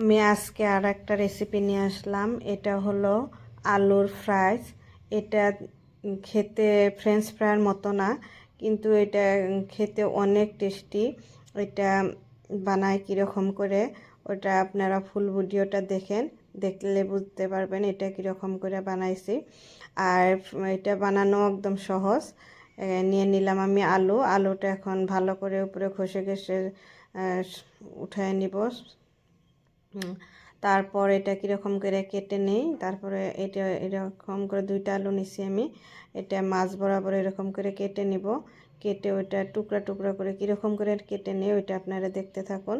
আমি আজকে আর একটা রেসিপি নিয়ে আসলাম। এটা হলো আলুর ফ্রাইস এটা খেতে ফ্রেঞ্চ ফ্রাইয়ের মতো না, কিন্তু এটা খেতে অনেক টেস্টি এটা বানায় কীরকম করে, ওটা আপনারা ফুল ভিডিওটা দেখেন, দেখলে বুঝতে পারবেন এটা কীরকম করে বানাইছি। আর এটা বানানো একদম সহজ। নিয়ে নিলাম আমি আলু। আলুটা এখন ভালো করে উপরে ঘষে ঘষে উঠায় নিব। তারপর এটা কীরকম করে কেটে নেই, তারপরে এটা এরকম করে দুইটা আলু নিছি আমি, এটা মাছ বরাবর এরকম করে কেটে নিব, কেটে ওইটা টুকরা টুকরা করে কীরকম করে কেটে নিই ওইটা আপনারা দেখতে থাকুন।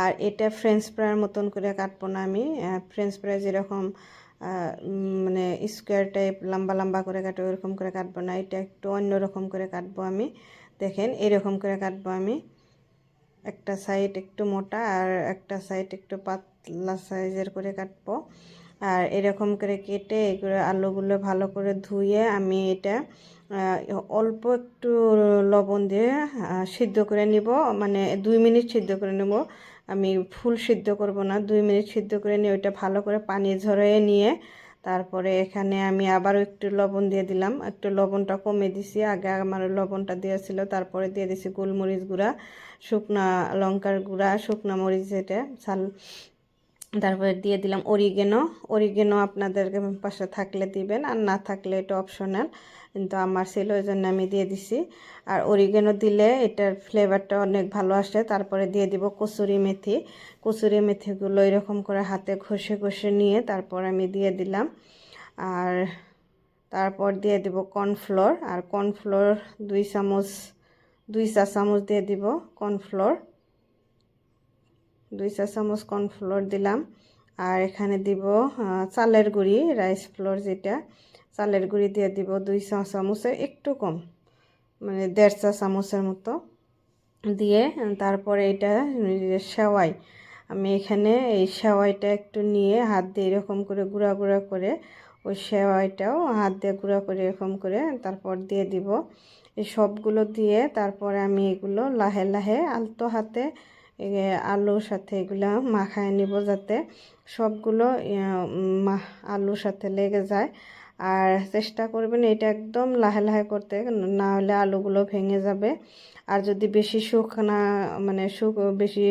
আর এটা ফ্রেঞ্চ ফ্রাইয়ের মতন করে কাটবো না আমি ফ্রেঞ্চ ফ্রাই যেরকম মানে স্কোয়ার টাইপ লম্বা লম্বা করে কাটবো এরকম করে কাটবো না, এটা একটু অন্যরকম করে কাটবো আমি, দেখেন এরকম করে কাটবো আমি। একটা সাইড একটু মোটা আর একটা সাইড একটু পাতলা সাইজের করে কাটবো। আর এরকম করে কেটে এগুলো আলুগুলো ভালো করে ধুয়ে আমি এটা অল্প একটু লবণ দিয়ে সিদ্ধ করে নিব। মানে দুই মিনিট সিদ্ধ করে নেব। আমি ফুল সিদ্ধ করব না। দুই মিনিট সিদ্ধ করে নিয়ে ওইটা ভালো করে পানি ঝরিয়ে নিয়ে তারপরে এখানে আমি আবারও একটু লবণ দিয়ে দিলাম। একটু লবণটা কমে দিছি। আগে আমার লবণটা দেওয়া ছিল, তারপরে দিয়ে দিছি গোলমরিচ গুঁড়া, শুকনা লঙ্কার গুঁড়া, শুকনা মরিচ এটা চাল তারপরে দিয়ে দিলাম অরিগেনো অরিগেনো আপনাদের পাশে থাকলে দিবেন আর না থাকলে এটা অপশনাল কিন্তু আমার ছিল ওই জন্য আমি দিয়ে দিছি। আর অরিগেনো দিলে এটার ফ্লেভারটা অনেক ভালো আসে, তারপরে দিয়ে দিব কসুরি মেথি। কসুরি মেথিগুলো এরকম করে হাতে ঘষে ঘষে নিয়ে তারপর আমি দিয়ে দিলাম। আর তারপর দিয়ে দিব কর্নফ্লোর, আর কর্নফ্লোর দুই চামচ, দুই চা চামচ দিয়ে দিব কর্নফ্লোর। দুই চা চামচ কর্নফ্লোর দিলাম। আর এখানে দিব চালের গুঁড়ি রাইস ফ্লোর যেটা। চালের গুঁড়ি দিয়ে দিব দুই চা চামচের একটু কম মানে দেড় চা চামচের মতো। দিয়ে তারপরে এটা সেওয়াই। আমি এখানে এই সেওয়াইটা একটু নিয়ে হাত দিয়ে এরকম করে গুঁড়া গুঁড়া করে ওই সেওয়াইটাও হাত দিয়ে গুঁড়া করে এরকম করে তারপর দিয়ে দিব। এই সবগুলো দিয়ে তারপরে আমি এগুলো লাহে লাহে আলতো হাতে আলুর সাথে এগুলো মাখায় নিব যাতে সবগুলো আলুর সাথে লেগে যায়। আর চেষ্টা করবেন এটা একদম লাহে লাহে করতে, না হলে আলুগুলো ভেঙে যাবে। আর যদি বেশি শুকনা মানে শুক, বেশি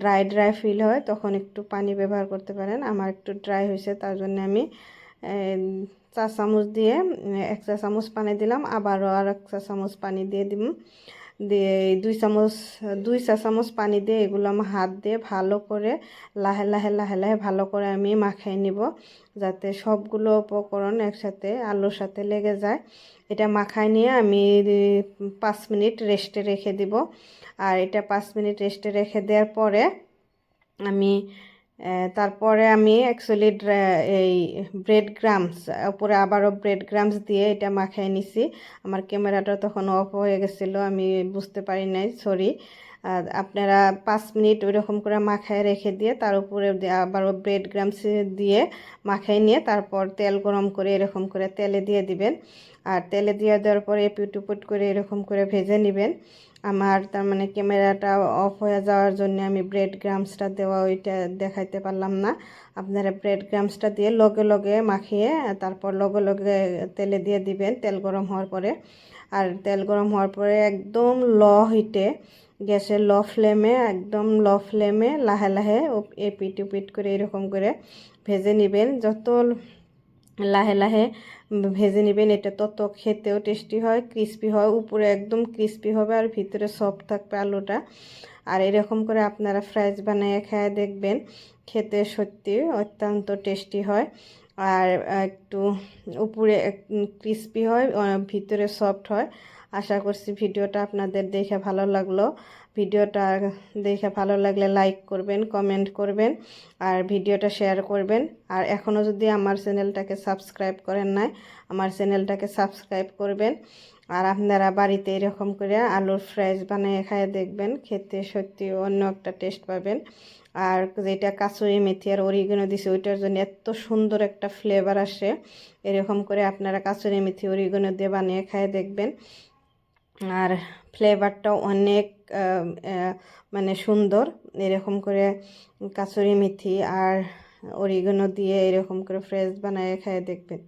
ড্রাই ড্রাই ফিল হয়, তখন একটু পানি ব্যবহার করতে পারেন। আমার একটু ড্রাই হয়েছে, তার জন্য আমি চা চামচ দিয়ে, এক চা চামচ পানি দিলাম। আবারও আর এক চা চামচ পানি দিয়ে দিব। দিয়ে দুই চামচ, দুই চা চামচ পানি দিয়ে এগুলো আমার হাত দিয়ে ভালো করে লাহে লাহে লাহে লাহে ভালো করে আমি মাখাই নিব, যাতে সবগুলো উপকরণ একসাথে আলুর সাথে লেগে যায়। এটা মাখাই নিয়ে আমি পাঁচ মিনিট রেস্টে রেখে দিব। আর এটা পাঁচ মিনিট রেস্টে রেখে দেওয়ার পরে আমি তারপরে আমি অ্যাকচুয়ালি এই ব্রেড গ্রামস উপরে আবারও ব্রেড গ্রামস দিয়ে এটা মাখাই নিছি। আমার ক্যামেরাটা তখন অফ হয়ে গেছিল, আমি বুঝতে পারি নাই সরি আপনারা পাঁচ মিনিট ওইরকম করে মাখায় রেখে দিয়ে তার উপরে আবারও ব্রেড গ্রামস দিয়ে মাখাই নিয়ে তারপর তেল গরম করে এরকম করে তেলে দিয়ে দিবেন। আর তেলে দিয়ে দেওয়ার পরে এপিট উপুট করে এরকম করে ভেজে নেবেন। আমার তার মানে ক্যামেরাটা অফ হয়ে যাওয়ার জন্য আমি ব্রেড গ্রামসটা দেওয়া ওইটা দেখাইতে পারলাম না। আপনারা ব্রেড গ্রামসটা দিয়ে লগে লগে মাখিয়ে তারপর লগে লগে তেলে দিয়ে দিবেন তেল গরম হওয়ার পরে। আর তেল গরম হওয়ার পরে একদম ল হিটে গ্যাসের ল ফ্লেমে, একদম ল ফ্লেমে লাহে লাহে এপিট উপিট করে এরকম করে ভেজে নেবেন। যত লাহে লাহে ভেজে নেবেন, এটা তত খেতেও টেস্টি হয়, ক্রিস্পি হয়, উপরে একদম ক্রিস্পি হবে আর ভিতরে সফট থাকবে আলুটা। আর এরকম করে আপনারা ফ্রাইজ বানিয়ে খেয়ে দেখবেন, খেতে সত্যি অত্যন্ত টেস্টি হয়। আর একটু উপরে ক্রিস্পি হয় ভিতরে সফট হয়। আশা করছি ভিডিওটা আপনাদের দেখে ভালো লাগল। ভিডিওটা দেখে ভালো লাগলে লাইক করবেন কমেন্ট করবেন আর ভিডিওটা শেয়ার করবেন। আর এখনও যদি আমার চ্যানেলটাকে সাবস্ক্রাইব করেন নাই, আমার চ্যানেলটাকে সাবস্ক্রাইব করবেন। আর আপনারা বাড়িতে এরকম করে আলুর ফ্রাইজ বানিয়ে খায় দেখবেন, খেতে সত্যি অন্য একটা টেস্ট পাবেন। আর যেটা কাসুরি মেথি আর অরিগেনো দিছে, ওইটার জন্য এত সুন্দর একটা ফ্লেভার আসে। এরকম করে আপনারা কাসুরি মেথি অরিগেনো দিয়ে বানিয়ে খায় দেখবেন। আর ফ্লেভারটাও অনেক মানে সুন্দর। এরকম করে কাসুরি মেথি আর অরিগানো দিয়ে এরকম করে ফ্রেশ বানায় খেয়ে দেখবেন।